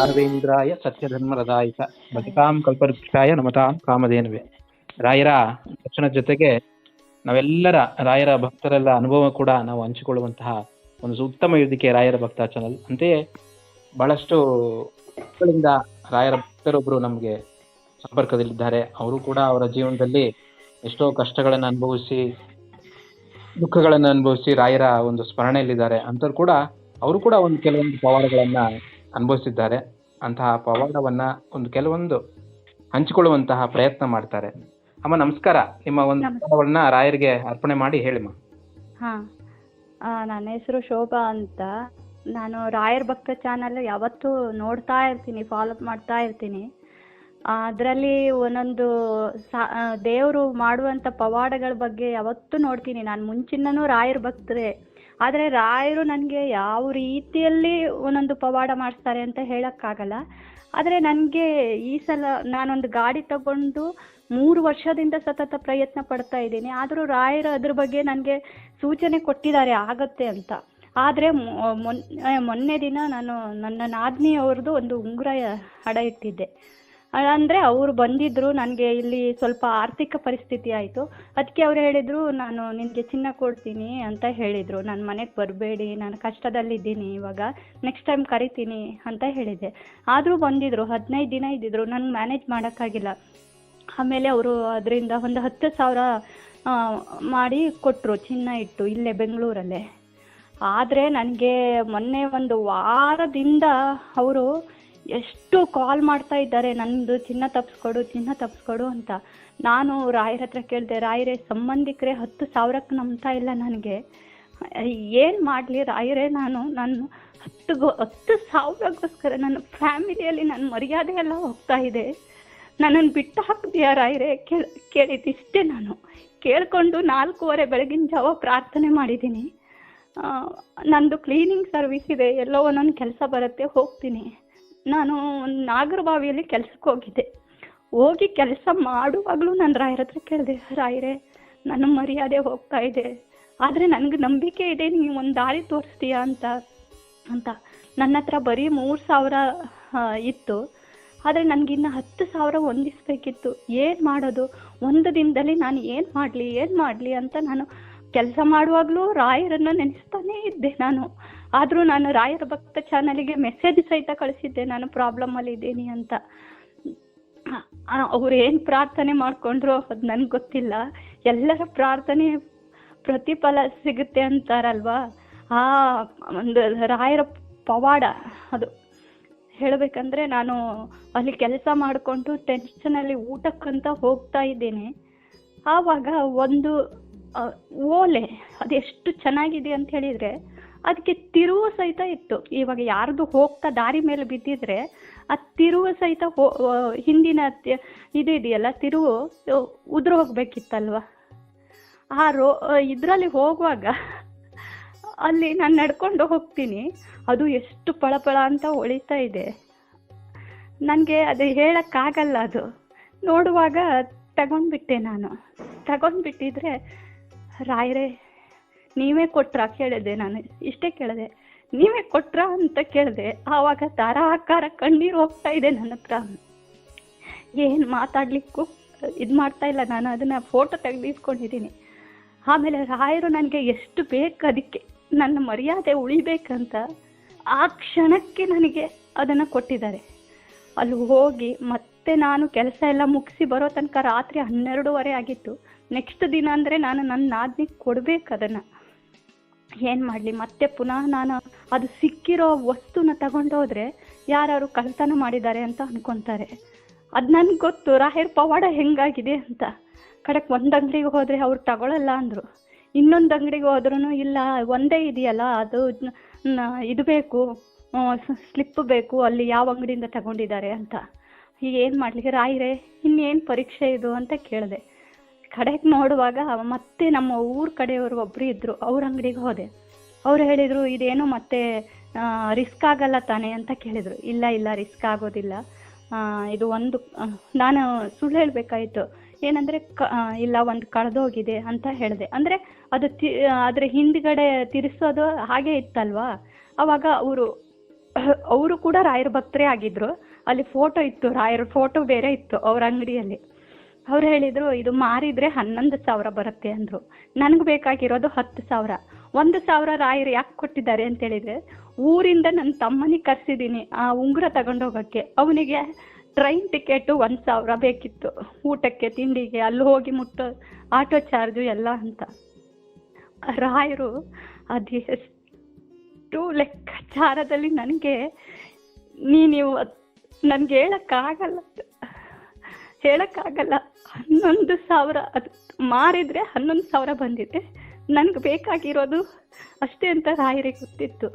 ರಾಘವೇಂದ್ರಾಯ ಸತ್ಯಧರ್ಮರದಾಯಿತ. ಬದುಕಾಂ ಕಲ್ಪವೃಕ್ಷಾಯ ನಮತಾಂ ಕಾಮಧೇನುವೆ. ರಾಯರ ದರ್ಶನ ಜೊತೆಗೆ ನಾವೆಲ್ಲರ ರಾಯರ ಭಕ್ತರೆಲ್ಲ ಅನುಭವ ಕೂಡ ನಾವು ಹಂಚಿಕೊಳ್ಳುವಂತಹ ಒಂದು ಉತ್ತಮ ವೇದಿಕೆ ರಾಯರ ಭಕ್ತ ಚಾನಲ್ ಅಂತೆಯೇ ಬಹಳಷ್ಟು ಮಕ್ಕಳಿಂದ ರಾಯರ ಭಕ್ತರೊಬ್ಬರು ನಮಗೆ ಸಂಪರ್ಕದಲ್ಲಿದ್ದಾರೆ. ಅವರು ಕೂಡ ಅವರ ಜೀವನದಲ್ಲಿ ಎಷ್ಟೋ ಕಷ್ಟಗಳನ್ನು ಅನುಭವಿಸಿ, ದುಃಖಗಳನ್ನು ಅನುಭವಿಸಿ ರಾಯರ ಒಂದು ಸ್ಮರಣೆಯಲ್ಲಿದ್ದಾರೆ. ಅಂತವ್ರು ಕೂಡ, ಅವರು ಕೂಡ ಒಂದು ಕೆಲವೊಂದು ಪವಾಡಗಳನ್ನ ಅನುಭವಿಸಿದ್ದಾರೆ. ಅಂತಹ ಪವಾಡವನ್ನ ಒಂದು ಕೆಲವೊಂದು ಹಂಚಿಕೊಳ್ಳುವಂತಹ ಪ್ರಯತ್ನ ಮಾಡ್ತಾರೆ. ಅಮ್ಮ ನಮಸ್ಕಾರ. ನಿಮ್ಮ ಒಂದು. ಪವಾಡವನ್ನ ರಾಯರಿಗೆ ಅರ್ಪಣೆ ಮಾಡಿ ಹೇಳಿಮ್ಮ ಆ ನನ್ನ ಹೆಸರು ಶೋಭಾ ಅಂತ. ನಾನು ರಾಯರ್ ಭಕ್ತ ಚಾನಲ್ ಯಾವತ್ತೂ ನೋಡ್ತಾ ಇರ್ತೀನಿ ಫಾಲೋ ಮಾಡ್ತಾ ಇರ್ತೀನಿ. ಅದರಲ್ಲಿ ಒಂದೊಂದು ಸಾ ದೇವರು ಮಾಡುವಂಥ ಪವಾಡಗಳ ಬಗ್ಗೆ ಯಾವತ್ತೂ ನೋಡ್ತೀನಿ. ನಾನು ಮುಂಚಿನೂ ರಾಯರ್ ಭಕ್ತರೇ. ಆದರೆ ರಾಯರು ನನಗೆ ಯಾವ ರೀತಿಯಲ್ಲಿ ಒಂದೊಂದು ಪವಾಡ ಮಾಡಿಸ್ತಾರೆ ಅಂತ ಹೇಳೋಕ್ಕಾಗಲ್ಲ. ಆದರೆ ನನಗೆ ಈ ಸಲ ನಾನೊಂದು ಗಾಡಿ ತಗೊಂಡು ಮೂರು ವರ್ಷದಿಂದ ಸತತ ಪ್ರಯತ್ನ ಪಡ್ತಾ ಇದ್ದೀನಿ. ಆದರೂ ರಾಯರು ಅದ್ರ ಬಗ್ಗೆ ನನಗೆ ಸೂಚನೆ ಕೊಟ್ಟಿದ್ದಾರೆ, ಆಗತ್ತೆ ಅಂತ. ಆದರೆ ಮೊನ್ನೆ ದಿನ ನಾನು ನನ್ನ ನಾದಿನಿಯವ್ರದ್ದು ಒಂದು ಉಂಗುರ ಅಡ ಇಟ್ಟಿದ್ದೆ. ಅಂದರೆ ಅವರು ಬಂದಿದ್ದರು ನನಗೆ ಇಲ್ಲಿ ಸ್ವಲ್ಪ ಆರ್ಥಿಕ ಪರಿಸ್ಥಿತಿ ಆಯಿತು. ಅದಕ್ಕೆ ಅವ್ರು ಹೇಳಿದರು, ನಾನು ನಿನಗೆ ಚಿನ್ನ ಕೊಡ್ತೀನಿ ಅಂತ ಹೇಳಿದರು. ನನ್ನ ಮನೆಗೆ ಬರಬೇಡಿ, ನಾನು ಕಷ್ಟದಲ್ಲಿದ್ದೀನಿ ಇವಾಗ ನೆಕ್ಸ್ಟ್ ಟೈಮ್ ಕರಿತೀನಿ ಅಂತ ಹೇಳಿದೆ. ಆದರೂ ಬಂದಿದ್ದರು ಹದಿನೈದು ದಿನ ಇದ್ದಿದ್ರು, ನಾನು ಮ್ಯಾನೇಜ್ ಮಾಡೋಕ್ಕಾಗಿಲ್ಲ. ಆಮೇಲೆ ಅವರು ಅದರಿಂದ ಒಂದು ಹತ್ತು ಸಾವಿರ ಮಾಡಿ ಕೊಟ್ಟರು ಚಿನ್ನ ಇಟ್ಟು, ಇಲ್ಲೇ ಬೆಂಗಳೂರಲ್ಲೇ. ಆದರೆ ನನಗೆ ಮೊನ್ನೆ ಒಂದು ವಾರದಿಂದ ಅವರು ಎಷ್ಟು ಕಾಲ್ ಮಾಡ್ತಾ ಇದ್ದಾರೆ, ನಂದು ಚಿನ್ನ ತಪ್ಪಿಸ್ಕೊಡು ಚಿನ್ನ ತಪ್ಪಿಸ್ಕೊಡು ಅಂತ. ನಾನು ರಾಯರ ಹತ್ರ ಕೇಳಿದೆ, ರಾಯರೇ, ಸಂಬಂಧಿಕರೇ ಹತ್ತು ಸಾವಿರಕ್ಕೆ ನಂಬ್ತಾ ಇಲ್ಲ ನನಗೆ. ಏನು ಮಾಡಲಿ ರಾಯರೇ ನಾನು? ನಾನು ಹತ್ತು ಹತ್ತು ಸಾವಿರಕ್ಕೋಸ್ಕರ ನನ್ನ ಫ್ಯಾಮಿಲಿಯಲ್ಲಿ ನನ್ನ ಮರ್ಯಾದೆ ಎಲ್ಲ ಹೋಗ್ತಾ ಇದೆ. ನನ್ನನ್ನು ಬಿಟ್ಟು ಹಾಕ್ತೀಯಾ ರಾಯರೇ? ಕೇಳ, ಕೇಳಿದ್ದಿಷ್ಟೇ ನಾನು. ಕೇಳಿಕೊಂಡು ನಾಲ್ಕೂವರೆ ಬೆಳಗಿನ ಜಾವ ಪ್ರಾರ್ಥನೆ ಮಾಡಿದ್ದೀನಿ. ನಂದು ಕ್ಲೀನಿಂಗ್ ಸರ್ವಿಸ್ ಇದೆ, ಎಲ್ಲೋ ಒಂದೊಂದು ಕೆಲಸ ಬರುತ್ತೆ, ಹೋಗ್ತೀನಿ. ನಾನು ಒಂದು ನಾಗರಬಾವಿಯಲ್ಲಿ ಕೆಲ್ಸಕ್ಕೆ ಹೋಗಿದ್ದೆ. ಹೋಗಿ ಕೆಲಸ ಮಾಡುವಾಗಲೂ ನಾನು ರಾಯರ ಹತ್ರ ಕೇಳಿದೆ, ರಾಯರೇ, ನನ್ನ ಮರ್ಯಾದೆ ಹೋಗ್ತಾ ಇದೆ. ಆದರೆ ನನಗೆ ನಂಬಿಕೆ ಇದೆ, ನೀವು ಒಂದು ದಾರಿ ತೋರಿಸ್ತೀಯಾ ಅಂತ ಅಂತ. ನನ್ನ ಹತ್ರ ಬರೀ ಮೂರು ಸಾವಿರ ಇತ್ತು. ಆದರೆ ನನಗಿನ್ನ ಹತ್ತು ಸಾವಿರ ಹೊಂದಿಸ್ಬೇಕಿತ್ತು ಏನು ಮಾಡೋದು? ಒಂದು ದಿನದಲ್ಲಿ ನಾನು ಏನು ಮಾಡಲಿ ಏನು ಮಾಡಲಿ ಅಂತ ನಾನು ಕೆಲಸ ಮಾಡುವಾಗಲೂ ರಾಯರನ್ನು ನೆನೆಸ್ತಾನೇ ಇದ್ದೆ ನಾನು. ಆದರೂ ನಾನು ರಾಯರ ಭಕ್ತ ಚಾನಲಿಗೆ ಮೆಸೇಜ್ ಸಹಿತ ಕಳಿಸಿದ್ದೆ, ನಾನು ಪ್ರಾಬ್ಲಮಲ್ಲಿ ಇದ್ದೀನಿ ಅಂತ. ಅವ್ರು ಏನು ಪ್ರಾರ್ಥನೆ ಮಾಡಿಕೊಂಡ್ರು ಅದು ನನಗೆ ಗೊತ್ತಿಲ್ಲ. ಎಲ್ಲರ ಪ್ರಾರ್ಥನೆ ಪ್ರತಿಫಲ ಸಿಗುತ್ತೆ ಅಂತಾರಲ್ವಾ? ಆ, ಒಂದು ರಾಯರ ಪವಾಡ ಅದು. ಹೇಳಬೇಕಂದ್ರೆ ನಾನು ಅಲ್ಲಿ ಕೆಲಸ ಮಾಡಿಕೊಂಡು ಟೆನ್ಷನಲ್ಲಿ ಊಟಕ್ಕಂತ ಹೋಗ್ತಾ ಇದ್ದೀನಿ. ಆವಾಗ ಒಂದು ಓಲೆ ಅದೆಷ್ಟು ಚೆನ್ನಾಗಿದೆ ಅಂತ ಹೇಳಿದರೆ ಅದಕ್ಕೆ ತಿರುವು ಸಹಿತ ಇತ್ತು. ಇವಾಗ ಯಾರ್ದು ಹೋಗ್ತಾ ದಾರಿ ಮೇಲೆ ಬಿದ್ದಿದ್ರೆ ಆ ತಿರುವು ಸಹಿತ ಹಿಂದಿನ ಇದು ಇದೆಯಲ್ಲ, ತಿರುವು ಉದುರು ಹೋಗ್ಬೇಕಿತ್ತಲ್ವ? ಆ ರೋ ಇದರಲ್ಲಿ ಹೋಗುವಾಗ ಅಲ್ಲಿ ನಾನು ನಡ್ಕೊಂಡು ಹೋಗ್ತೀನಿ. ಅದು ಎಷ್ಟು ಪಳಪಳ ಅಂತ ಹೊಳಿತಾ ಇದೆ. ನನಗೆ ಅದು ಹೇಳೋಕ್ಕಾಗಲ್ಲ ಅದು. ನೋಡುವಾಗ ತಗೊಂಡ್ಬಿಟ್ಟೆ ನಾನು. ತಗೊಂಡ್ಬಿಟ್ಟಿದ್ರೆ ರಾಯರೇ ನೀವೇ ಕೊಟ್ರಾ? ಕೇಳಿದೆ ನಾನು. ಇಷ್ಟೇ ಕೇಳಿದೆ. ನೀವೇ ಕೊಟ್ರಾ ಅಂತ ಕೇಳಿದೆ. ಆವಾಗ ಧಾರಾಕಾರ ಕಣ್ಣೀರು ಹೋಗ್ತಾ ಇದೆ ನನ್ನ ಹತ್ರ. ಏನು ಮಾತಾಡಲಿಕ್ಕೂ ಇದು ಮಾಡ್ತಾ ಇಲ್ಲ. ನಾನು ಅದನ್ನು ಫೋಟೋ ತೆಗೆದು ಇಟ್ಕೊಂಡಿದ್ದೀನಿ ಆಮೇಲೆ ರಾಯರು ನನಗೆ ಎಷ್ಟು ಬೇಕು ಅದಕ್ಕೆ. ನನ್ನ ಮರ್ಯಾದೆ ಉಳಿಬೇಕಂತ ಆ ಕ್ಷಣಕ್ಕೆ ನನಗೆ ಅದನ್ನು ಕೊಟ್ಟಿದ್ದಾರೆ. ಅಲ್ಲಿ ಹೋಗಿ ಮತ್ತೆ ನಾನು ಕೆಲಸ ಎಲ್ಲ ಮುಗಿಸಿ ಬರೋ ತನಕ ರಾತ್ರಿ ಹನ್ನೆರಡೂವರೆ ಆಗಿತ್ತು. ನೆಕ್ಸ್ಟ್ ದಿನ ಅಂದರೆ ನಾನು ನನ್ನ ನಾದಿನಿಗೆ ಕೊಡಬೇಕು ಅದನ್ನು. ಏನು ಮಾಡಲಿ? ಮತ್ತೆ ಪುನಃ ನಾನು ಅದು ಸಿಕ್ಕಿರೋ ವಸ್ತುನ ತಗೊಂಡೋದ್ರೆ ಯಾರು ಕಳ್ತನ ಮಾಡಿದ್ದಾರೆ ಅಂತ ಅನ್ಕೊಂತಾರೆ. ಅದು ನನಗೆ ಗೊತ್ತು ರಾಹಿರ್ ಪವಾಡ ಹೆಂಗಾಗಿದೆ ಅಂತ. ಕಡೆಕ್ ಒಂದು ಅಂಗಡಿಗೆ ಹೋದರೆ ಅವ್ರು ತಗೊಳ್ಳಲ್ಲ ಅಂದರು. ಇನ್ನೊಂದು ಅಂಗಡಿಗೆ ಹೋದ್ರೂ ಇಲ್ಲ, ಒಂದೇ ಇದೆಯಲ್ಲ, ಅದು ಇದು ಬೇಕು ಸ್ಲಿಪ್ ಬೇಕು, ಅಲ್ಲಿ ಯಾವ ಅಂಗಡಿಯಿಂದ ತಗೊಂಡಿದ್ದಾರೆ ಅಂತ. ಈಗ ಏನು ಮಾಡಲಿ? ರಾಯರೇ ಇನ್ನೇನು ಪರೀಕ್ಷೆ ಇದು ಅಂತ ಕೇಳಿದೆ. ಕಡೆಗೆ ನೋಡುವಾಗ ಮತ್ತೆ ನಮ್ಮ ಊರ್ ಕಡೆಯವರು ಒಬ್ಬರು ಇದ್ದರು ಅವ್ರ ಅಂಗಡಿಗೆ ಹೋದೆ. ಅವ್ರು ಹೇಳಿದರು, ಇದೇನು ಮತ್ತೆ ರಿಸ್ಕ್ ಆಗಲ್ಲ ತಾನೆ ಅಂತ ಕೇಳಿದ್ರು. ಇಲ್ಲ ಇಲ್ಲ ರಿಸ್ಕ್ ಆಗೋದಿಲ್ಲ. ಇದು ಒಂದು ನಾನು ಸುಳ್ಳು ಹೇಳಬೇಕಾಯಿತು. ಏನಂದರೆ, ಕ ಇಲ್ಲ, ಒಂದು ಕಳೆದೋಗಿದೆ ಅಂತ ಹೇಳಿದೆ. ಅಂದರೆ, ಅದು ತಿ ಅದರ ಹಿಂದ್ಗಡೆ ತಿರ್ಸೋದು ಹಾಗೆ ಇತ್ತಲ್ವಾ? ಅವಾಗ ಅವರು ಅವರು ಕೂಡ ರಾಯರ ಭಕ್ತರೇ ಆಗಿದ್ರು. ಅಲ್ಲಿ ಫೋಟೋ ಇತ್ತು, ರಾಯರ ಫೋಟೋ ಬೇರೆ ಇತ್ತು ಅವ್ರ ಅಂಗಡಿಯಲ್ಲಿ. ಅವ್ರು ಹೇಳಿದರು, ಇದು ಮಾರಿದರೆ ಹನ್ನೊಂದು ಸಾವಿರ ಬರುತ್ತೆ ಅಂದರು. ನನಗೆ ಬೇಕಾಗಿರೋದು ಹತ್ತು ಸಾವಿರ. ಒಂದು ಸಾವಿರ ರಾಯರು ಯಾಕೆ ಕೊಟ್ಟಿದ್ದಾರೆ ಅಂತ ಹೇಳಿದರೆ, ಊರಿಂದ ನನ್ನ ತಮ್ಮನಿಗೆ ಕರೆಸಿದ್ದೀನಿ ಆ ಉಂಗುರ ತಗೊಂಡೋಗೋಕ್ಕೆ. ಅವನಿಗೆ ಟ್ರೈನ್ ಟಿಕೆಟು ಒಂದು ಸಾವಿರ ಬೇಕಿತ್ತು. ಊಟಕ್ಕೆ, ತಿಂಡಿಗೆ, ಅಲ್ಲಿ ಹೋಗಿ ಮುಟ್ಟೋ ಆಟೋ ಚಾರ್ಜು ಎಲ್ಲ ಅಂತ. ರಾಯರು ಅದು ಎಷ್ಟು ಲೆಕ್ಕಾಚಾರದಲ್ಲಿ ನನಗೆ ನೀನು ನನಗೆ ಹೇಳೋಕ್ಕಾಗಲ್ಲ. ಹೇಳೋಕ್ಕಾಗಲ್ಲ. ಹನ್ನೊಂದು ಸಾವಿರ, ಅದು ಮಾರಿದರೆ ಹನ್ನೊಂದು ಸಾವಿರ ಬಂದಿದೆ. ನನಗೆ ಬೇಕಾಗಿರೋದು ಅಷ್ಟೇ ಅಂತ ರಾಯರಿಗೆ ಗೊತ್ತಿತ್ತು.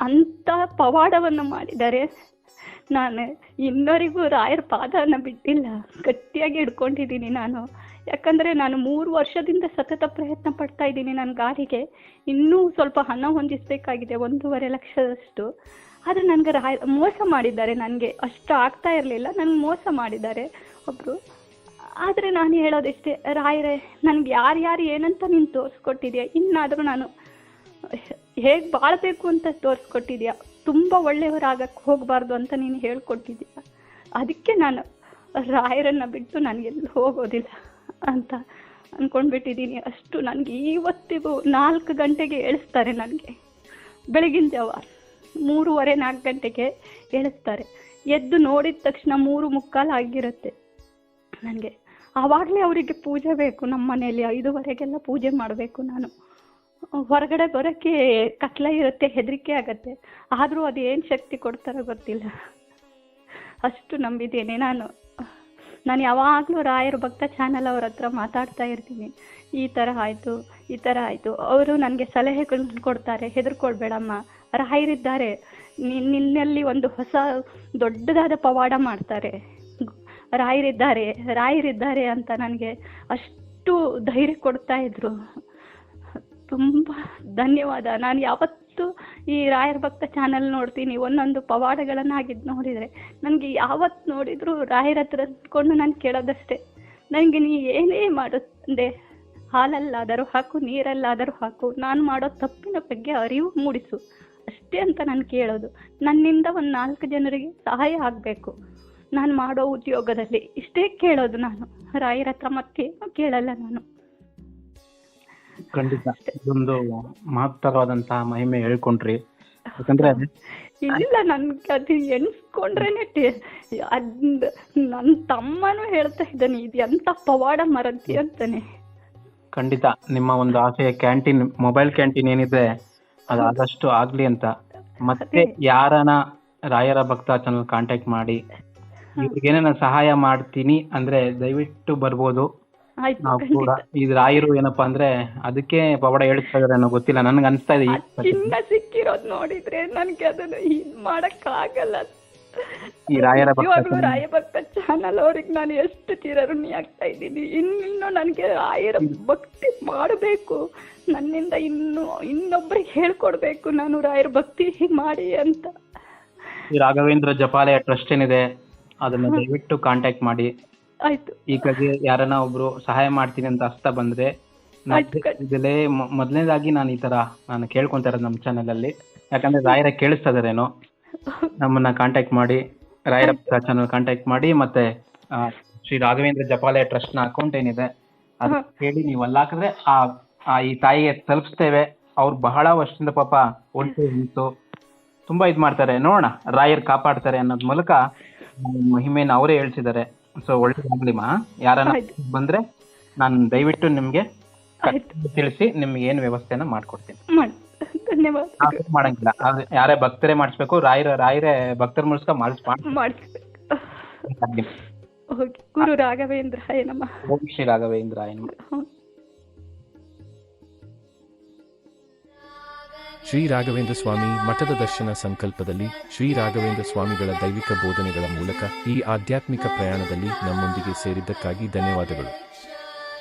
ಅಂಥ ಪವಾಡವನ್ನು ಮಾಡಿದ್ದಾರೆ ನಾನು ಇನ್ನೋರಿಗೂ ರಾಯರ ಪಾದನ ಬಿಟ್ಟಿಲ್ಲ. ಗಟ್ಟಿಯಾಗಿ ಹಿಡ್ಕೊಂಡಿದ್ದೀನಿ ನಾನು. ಯಾಕಂದರೆ ನಾನು ಮೂರು ವರ್ಷದಿಂದ ಸತತ ಪ್ರಯತ್ನ ಪಡ್ತಾ ಇದ್ದೀನಿ ನನ್ನ ಗಾಡಿಗೆ ಇನ್ನೂ ಸ್ವಲ್ಪ ಹಣ ಹೊಂದಿಸಬೇಕಾಗಿದೆ, ಒಂದೂವರೆ ಲಕ್ಷದಷ್ಟು. ಆದರೆ ನನಗೆ ಮೋಸ ಮಾಡಿದ್ದಾರೆ. ನನಗೆ ಅಷ್ಟು ಆಗ್ತಾ ಇರಲಿಲ್ಲ. ನನಗೆ ಮೋಸ ಮಾಡಿದ್ದಾರೆ ಒಬ್ಬರು ಆದರೆ ನಾನು ಹೇಳೋದಿಷ್ಟೇ, ರಾಯರೇ, ನನಗೆ ಯಾರ್ಯಾರು ಏನಂತ ನೀನು ತೋರಿಸ್ಕೊಟ್ಟಿದ್ಯಾ? ಇನ್ನಾದರೂ ನಾನು ಹೇಗೆ ಬಾಳಬೇಕು ಅಂತ ತೋರಿಸ್ಕೊಟ್ಟಿದ್ಯಾ? ತುಂಬ ಒಳ್ಳೆಯವರಾಗಕ್ಕೆ ಹೋಗಬಾರ್ದು ಅಂತ ನೀನು ಹೇಳ್ಕೊಟ್ಟಿದ್ಯಾ ಅದಕ್ಕೆ ನಾನು ರಾಯರನ್ನು ಬಿಟ್ಟು ನನಗೆಲ್ಲೂ ಹೋಗೋದಿಲ್ಲ ಅಂತ ಅನ್ಕೊಂಡ್ಬಿಟ್ಟಿದ್ದೀನಿ. ಅಷ್ಟು ನನಗೆ ಇವತ್ತಿಗೂ ನಾಲ್ಕು ಗಂಟೆಗೆ ಏಳಿಸ್ತಾರೆ ನನಗೆ. ಬೆಳಗಿನ ಜಾವ. ಮೂರುವರೆ ನಾಲ್ಕು ಗಂಟೆಗೆ ಎಳಿಸ್ತಾರೆ ಎದ್ದು ನೋಡಿದ ತಕ್ಷಣ ಮೂರು ಮುಕ್ಕಾಲು ಆಗಿರುತ್ತೆ ನನಗೆ. ಆವಾಗಲೇ ಅವರಿಗೆ ಪೂಜೆ ಬೇಕು, ನಮ್ಮ ಮನೆಯಲ್ಲಿ ಐದುವರೆಗೆಲ್ಲ ಪೂಜೆ ಮಾಡಬೇಕು ನಾನು. ಹೊರಗಡೆ ಬರೋಕ್ಕೆ ಕತ್ಲೆ ಇರುತ್ತೆ, ಹೆದರಿಕೆ ಆಗತ್ತೆ. ಆದರೂ ಅದು ಏನು ಶಕ್ತಿ ಕೊಡ್ತಾರೋ ಗೊತ್ತಿಲ್ಲ. ಅಷ್ಟು ನಂಬಿದ್ದೇನೆ ನಾನು. ನಾನು ಯಾವಾಗಲೂ ರಾಯರ ಭಕ್ತ ಚಾನಲ್ ಅವ್ರ ಹತ್ರ ಮಾತಾಡ್ತಾ ಇರ್ತೀನಿ. ಈ ಥರ ಆಯಿತು, ಈ ಥರ ಆಯಿತು. ಅವರು ನನಗೆ ಸಲಹೆಗಳನ್ನ ಕೊಡ್ತಾರೆ, ಹೆದರ್ಕೊಳ್ಬೇಡಮ್ಮ. ರಾಯರಿದ್ದಾರೆ ನಿನ್- ನಿನ್ನಲ್ಲಿ ಒಂದು ಹೊಸ ದೊಡ್ಡದಾದ ಪವಾಡ ಮಾಡ್ತಾರೆ. ರಾಯರಿದ್ದಾರೆ ರಾಯರಿದ್ದಾರೆ ಅಂತ ನನಗೆ ಅಷ್ಟು ಧೈರ್ಯ ಕೊಡ್ತಾ ಇದ್ರು. ತುಂಬ ಧನ್ಯವಾದ. ನಾನು ಯಾವತ್ತೂ ಈ ರಾಯರ ಭಕ್ತ ಚಾನಲ್ ನೋಡ್ತೀನಿ. ಒಂದೊಂದು ಪವಾಡಗಳನ್ನಾಗಿದ್ದು ನೋಡಿದರೆ ನನಗೆ ಯಾವತ್ತು ನೋಡಿದರೂ ರಾಯರ ಹತ್ರ ಕೊಂಡು ನಾನು ಕೇಳೋದಷ್ಟೇ. ನನಗೆ ನೀ ಏನೇ ಮಾಡುತ್ತೆ ಹಾಲಲ್ಲಾದರೂ ಹಾಕು, ನೀರಲ್ಲಾದರೂ ಹಾಕು. ನಾನು ಮಾಡೋ ತಪ್ಪಿನ ಬಗ್ಗೆ ಅರಿವು ಮೂಡಿಸು. ಅಷ್ಟೇ ಅಂತ ನಾನು ಕೇಳೋದು. ನನ್ನಿಂದ ಒಂದು ನಾಲ್ಕು ಜನರಿಗೆ ಸಹಾಯ ಆಗಬೇಕು. ನಾನು ಮಾಡೋ ಉದ್ಯೋಗದಲ್ಲಿ ಇಷ್ಟೇ ಕೇಳೋದು ನಾನು. ರಾಯರ ಹತ್ರ ಮತ್ತೇನು ಕೇಳಲ್ಲ ನಾನು. ಖಂಡಿತ. ಇದೊಂದು ಮಹತ್ತರವಾದಂತಹ ಮಹಿಮೆ ಹೇಳ್ಕೊಂಡ್ರಿ. ಯಾಕಂದ್ರೆ ಇಲ್ಲ ನನ್ಗೆ ಅದು ಎಣಿಸ್ಕೊಂಡ್ರೇನೆ ಅದ್ ನನ್ನ ತಮ್ಮನೂ ಹೇಳ್ತಾ ಇದ್ದಾನೆ ಇದು ಎಂತ ಪವಾಡ ಮರಂತಿ ಅಂತಾನೆ. ಖಂಡಿತ. ನಿಮ್ಮ ಒಂದು ಆಸೆಯ ಕ್ಯಾಂಟೀನ್ ಮೊಬೈಲ್ ಕ್ಯಾಂಟೀನ್ ಏನಿದೆ ಅದು ಆದಷ್ಟು ಆಗ್ಲಿ ಅಂತ. ಮತ್ತೆ ಯಾರನ ರಾಯರ ಭಕ್ತ ಚಾನಲ್ ಕಾಂಟ್ಯಾಕ್ಟ್ ಮಾಡಿ ಇವ್ರಿಗೇನ ಸಹಾಯ ಮಾಡ್ತೀನಿ ಅಂದ್ರೆ ದಯವಿಟ್ಟು ಬರ್ಬೋದು. ಆಯ್ತು ನಾವು ಕೂಡ ಖಂಡಿತ. ಇದು ರಾಯರು ಏನಪ್ಪಾ ಅಂದ್ರೆ ಅದಕ್ಕೆ ಪವಾಡ ಹೇಳ್ತಾ ಇದಾರೆ ಅನ್ನೋ ಗೊತ್ತಿಲ್ಲ. ನನ್ಗೆ ಅನ್ಸ್ತಾ ಇದೆ ಆ ಚಿನ್ನ ಸಿಕ್ಕಿರೋದ್ ನೋಡಿದ್ರೆ ನನ್ಗೆ ಅದನ್ನ ಇದ್ ಮಾಡಕ್ ಆಗಲ್ಲ ಈ ರಾಯರ ಭಕ್ತ ಇವಾಗ್ಲೂ ಚಾನಲ್. ಅವ್ರಿಗೆ ನಾನು ಎಷ್ಟು ಚಿರಋಣಿ ಆಗ್ತಾ ಇದ್ದೀನಿ. ಇನ್ನಿನ್ನು ನನಗೆ ರಾಯರ ಭಕ್ತಿ ಮಾಡಬೇಕು. ನನ್ನಿಂದ ಇನ್ನು ಇನ್ನೊಬ್ಬರಿಗೆ ಹೇಳ್ಕೊಡ್ಬೇಕು. ನಾನು ರಾಯರ ಭಕ್ತಿ ಮಾಡಿ ಅಂತ. ಈ ರಾಘವೇಂದ್ರ ಜಪಾಲಯ ಟ್ರಸ್ಟ್ ಏನಿದೆ ಅದನ್ನ ದಯವಿಟ್ಟು ಕಾಂಟ್ಯಾಕ್ಟ್ ಮಾಡಿ. ಆಯ್ತು. ಈ ಕಡೆ ಯಾರನ್ನ ಒಬ್ರು ಸಹಾಯ ಮಾಡ್ತೀನಿ ಅಂತ ಅಸ್ತ ಬಂದ್ರೆ ಇದಲೇ. ಇದಲ್ಲೇ ಮೊದಲನೇದಾಗಿ ನಾನು ಈ ತರ ನಾನು ಕೇಳ್ಕೊಂತ ಇರೋದು ನಮ್ಮ ಚಾನೆಲ್ ಅಲ್ಲಿ. ಯಾಕಂದ್ರೆ ರಾಯರ ಕೇಳಿಸ್ತಾ ಇದಾರೇನೋ ನಮ್ಮನ್ನ ಕಾಂಟ್ಯಾಕ್ಟ್ ಮಾಡಿ ರಾಯರಪ್ಪ ಚಾನಲ್ ಕಾಂಟ್ಯಾಕ್ಟ್ ಮಾಡಿ ಮತ್ತೆ ಆ, ಶ್ರೀ ರಾಘವೇಂದ್ರ ಜಪಾಲಯ ಟ್ರಸ್ಟ್ನ ಅಕೌಂಟ್ ಏನಿದೆ ಅದು. ಹೇಳಿ ನೀವು ಅಲ್ಲಿ ಹಾಕಿದ್ರೆ ಆ ಆ ಈ ತಾಯಿಗೆ ತಲುಪಿಸ್ತೇವೆ. ಅವ್ರು ಬಹಳ ವರ್ಷದಿಂದ ಪಾಪ ಒಂಟು ನಿಂತು ತುಂಬಾ ಇದ್ ಮಾಡ್ತಾರೆ. ನೋಡೋಣ ರಾಯರ್ ಕಾಪಾಡ್ತಾರೆ ಅನ್ನೋದ್ ಮೂಲಕ ಮಹಿಮೆಯನ್ನು ಮಹಿಮೆನ ಅವರೇ ಹೇಳ್ತಿದ್ದಾರೆ. ಸೊ ಒಳ್ಳೆ ಮಾ ಯಾರನ್ನ ಬಂದ್ರೆ ನಾನು ದಯವಿಟ್ಟು ನಿಮ್ಗೆ ಆಯ್ತು. ತಿಳಿಸಿ ನಿಮ್ಗೆ ಏನ್ ವ್ಯವಸ್ಥೆನ ಮಾಡ್ಕೊಡ್ತೀನಿ. ಮಾಡಿ. ಧನ್ಯವಾದ. ಮಾಡಂಗಿಲ್ಲ. ಅದು ಯಾರೇ ಭಕ್ತರೇ ಮಾಡಿಸ್ಬೇಕು ರಾಯರ ರಾಯರೇ ಭಕ್ತರ ಮೂಲಕ ಮಾಡಿಸ್ ಮಾಡಿಸ್ಬೇಕು. ಮಾಡಿ ಓಕೆ ಗುರು ರಾಘವೇಂದ್ರ ನಮಃ. ಓಂ ಶ್ರೀ ರಾಘವೇಂದ್ರ ನಮಃ. ಶ್ರೀ ರಾಘವೇಂದ್ರ ಸ್ವಾಮಿ ಮಠದ ದರ್ಶನ ಸಂಕಲ್ಪದಲ್ಲಿ ಶ್ರೀ ರಾಘವೇಂದ್ರ ಸ್ವಾಮಿಗಳ ದೈವಿಕ ಬೋಧನೆಗಳ ಮೂಲಕ ಈ ಆಧ್ಯಾತ್ಮಿಕ ಪ್ರಯಾಣದಲ್ಲಿ ನಮ್ಮೊಂದಿಗೆ ಸೇರಿದ್ದಕ್ಕಾಗಿ ಧನ್ಯವಾದಗಳು.